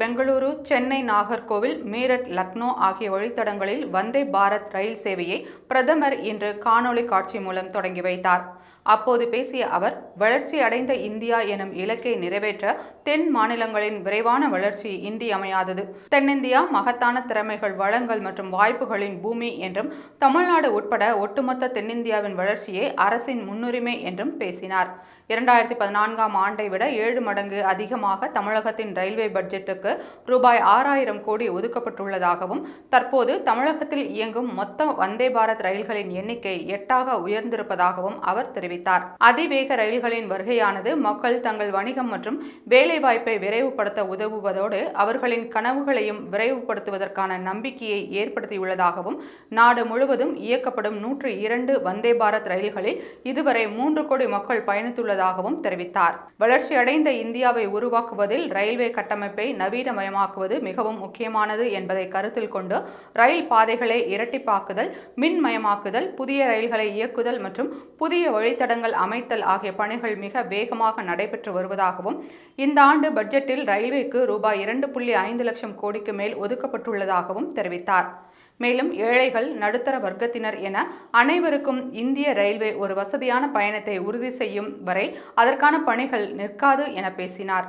Bengaluru Chennai Nagercoil Meerut Lucknow ஆகிய வழித்தடங்களில் வந்தே பாரத் ரயில் சேவையை பிரதமர் இன்று காணொளி காட்சி மூலம் தொடங்கி வைத்தார். அப்போது பேசிய அவர் வளர்ச்சி அடைந்த இந்தியா எனும் இலக்கை நிறைவேற்ற தென் மாநிலங்களின் விரைவான வளர்ச்சி இன்றியமையாதது தென்னிந்தியா மகத்தான திறமைகள் வளங்கள் மற்றும் வாய்ப்புகளின் பூமி என்றும் தமிழ்நாடு உட்பட ஒட்டுமொத்த தென்னிந்தியாவின் வளர்ச்சியே அரசின் முன்னுரிமை என்றும் பேசினார். இரண்டாயிரத்தி பதினான்காம் ஆண்டை விட ஏழு மடங்கு அதிகமாக தமிழகத்தின் ரயில்வே பட்ஜெட்டுக்கு ரூபாய் ஆறாயிரம் கோடி ஒதுக்கப்பட்டுள்ளதாகவும் தற்போது தமிழகத்தில் இயங்கும் மொத்த வந்தே பாரத் ரயில்களின் எண்ணிக்கை எட்டாக உயர்ந்திருப்பதாகவும் அவர் தெரிவித்தார். அதிவேக ரயில்களின் வருகையானது மக்கள் தங்கள் வணிகம் மற்றும் வேலைவாய்ப்பை விரைவுபடுத்த உதவுவதோடு அவர்களின் கனவுகளையும் விரைவுபடுத்துவதற்கான நம்பிக்கையை ஏற்படுத்தியுள்ளதாகவும் நாடு முழுவதும் இயக்கப்படும் நூற்று இரண்டு வந்தே பாரத் ரயில்களில் இதுவரை மூன்று கோடி மக்கள் பயணித்துள்ளதாகவும் தெரிவித்தார். வளர்ச்சியடைந்த இந்தியாவை உருவாக்குவதில் ரயில்வே கட்டமைப்பை நவீனமயமாக்குவது மிகவும் முக்கியமானது என்பதை கருத்தில் கொண்டு ரயில் பாதைகளை இரட்டிப்பாக்குதல் மின்மயமாக்குதல் புதிய ரயில்களை இயக்குதல் மற்றும் புதிய வழித்தடங்கள் அமைத்தல் ஆகிய பணிகள் மிக வேகமாக நடைபெற்று வருவதாகவும் இந்த ஆண்டு பட்ஜெட்டில் ரயில்வேக்கு ரூபாய் இரண்டு புள்ளி ஐந்து லட்சம் கோடிக்கு மேல் ஒதுக்கப்பட்டுள்ளதாகவும் தெரிவித்தார். மேலும் ஏழைகள் நடுத்தர வர்க்கத்தினர் என அனைவருக்கும் இந்திய ரயில்வே ஒரு வசதியான பயணத்தை உறுதி செய்யும் வரை அதற்கான பணிகள் நிற்காது என பேசினார்.